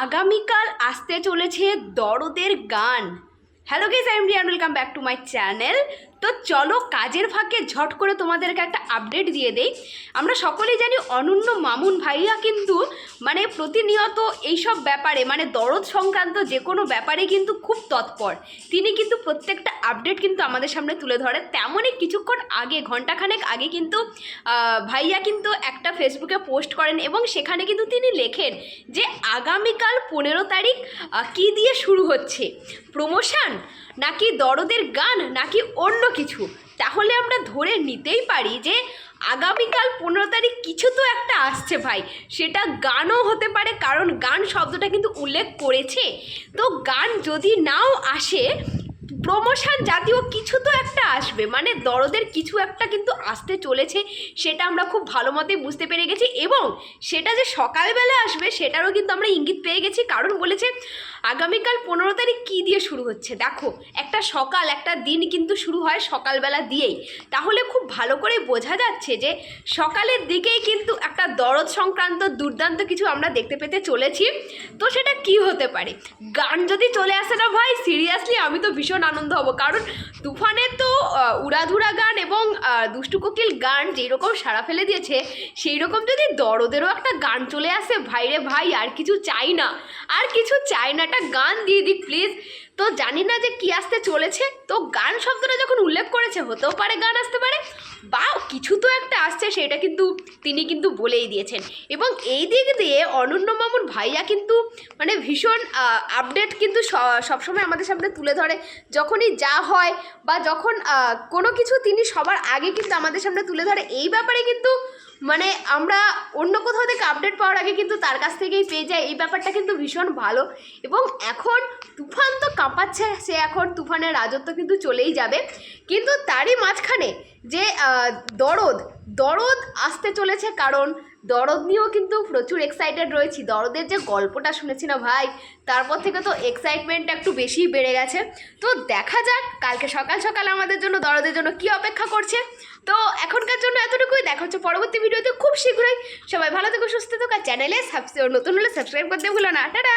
আগামীকাল আসতে চলেছে দরদের গান। Hello guys I am Riyan welcome back to my channel তো চলো কাজের ফাঁকে ঝট করে তোমাদেরকে একটা আপডেট দিয়ে দেই। আমরা সকলেই জানি অনন্য মামুন ভাইয়া কিন্তু মানে প্রতিনিয়ত এইসব ব্যাপারে মানে দরদ সংক্রান্ত যে কোনো ব্যাপারে কিন্তু খুব তৎপর। তিনি কিন্তু প্রত্যেকটা আপডেট কিন্তু আমাদের সামনে তুলে ধরে তেমনই কিছুক্ষণ আগে ঘন্টাখানেক আগে কিন্তু ভাইয়া কিন্তু একটা ফেসবুকে পোস্ট করেন এবং সেখানে কিন্তু তিনি লেখেন যে, আগামীকাল পনেরো তারিখ কি দিয়ে শুরু হচ্ছে? প্রমোশন নাকি দরদের গান, নাকি অন্য কিছু? তাহলে আমরা ধরে নিতেই পারি যে আগামীকাল পনেরো তারিখ কিছু তো একটা আসছে ভাই। সেটা গানও হতে পারে, কারণ গান শব্দটা কিন্তু উল্লেখ করেছে। তো গান যদি নাও আসে, প্রমোশন জাতীয় কিছু তো একটা আসবে। মানে দরদের কিছু একটা কিন্তু আসতে চলেছে, সেটা আমরা খুব ভালো মতোই বুঝতে পেরে গেছি। এবং সেটা যে সকালবেলা আসবে, সেটারও কিন্তু আমরা ইঙ্গিত পেয়ে গেছি। কারণ বলেছে আগামীকাল পনেরো তারিখ কী দিয়ে শুরু হচ্ছে? দেখো, একটা সকাল, একটা দিন কিন্তু শুরু হয় সকালবেলা দিয়েই। তাহলে খুব ভালো করে বোঝা যাচ্ছে যে সকালের দিকেই কিন্তু একটা দরদ সংক্রান্ত, দুর্দান্ত কিছু আমরা দেখতে পেতে চলেছি। তো সেটা কি হতে পারে? গান যদি চলে আসে না ভাই সিরিয়াসলি আমি তো ভীষণ আনন্দ হব। কারণ তুফানের তো উড়াধুরা গান এবং দুষ্টু কোকিল গান যেই রকম সারা ফেলে দিয়েছে সেই রকম যদি দরদেরও একটা গান চলে আসে, ভাইরে ভাই, আর কিছু চাই না। আর কিছু চাই না একটা গান দিয়ে দিক প্লিজ তো জানি না যে কি আসতে চলেছে। তো গান শব্দটা যখন উল্লেখ করেছে, হতেও পারে গান আসতে পারে। বা কিছু তো একটা আসছে, সেটা কিন্তু তিনি কিন্তু বলেই দিয়েছেন। এবং এই দিক দিয়ে অনন্য মামুন ভাইয়া কিন্তু মানে ভীষণ আপডেট কিন্তু সবসময় আমাদের সামনে তুলে ধরে। যখনই যা হয় বা যখন কোনো কিছু তিনি সবার আগে কিন্তু আমাদের সামনে তুলে ধরে, এই ব্যাপারে কিন্তু মানে আমরা অন্য কোথাও থেকে আপডেট পাওয়ার আগে কিন্তু তার কাছ থেকেই পেয়ে যাই। এই ব্যাপারটা কিন্তু ভীষণ ভালো। এবং এখন তুফান তো কাঁপাচ্ছে সে এখন তুফানের রাজত্ব কিন্তু চলেই যাবে। কিন্তু তারই মাঝখানে যে দরদ দরদ আসতে চলেছে কারণ দরদ নিয়েও কিন্তু প্রচুর এক্সাইটেড রয়েছি। দরদের যে গল্পটা শুনেছি না ভাই, তারপর থেকে তো এক্সাইটমেন্ট একটু বেশিই বেড়ে গেছে। তো দেখা যাক, কালকে সকাল সকাল আমাদের জন্য দরদের জন্য কি অপেক্ষা করছে। তো এখনকার জন্য এতটুকুই, দেখা হচ্ছে পরবর্তী ভিডিওতে খুব শীঘ্রই। সবাই ভালো থেকো, সুস্থ থেকো চ্যানেলে সাবস্ক্রাইব নতুন হলে সাবস্ক্রাইব করতে ভুলো না। টাটা!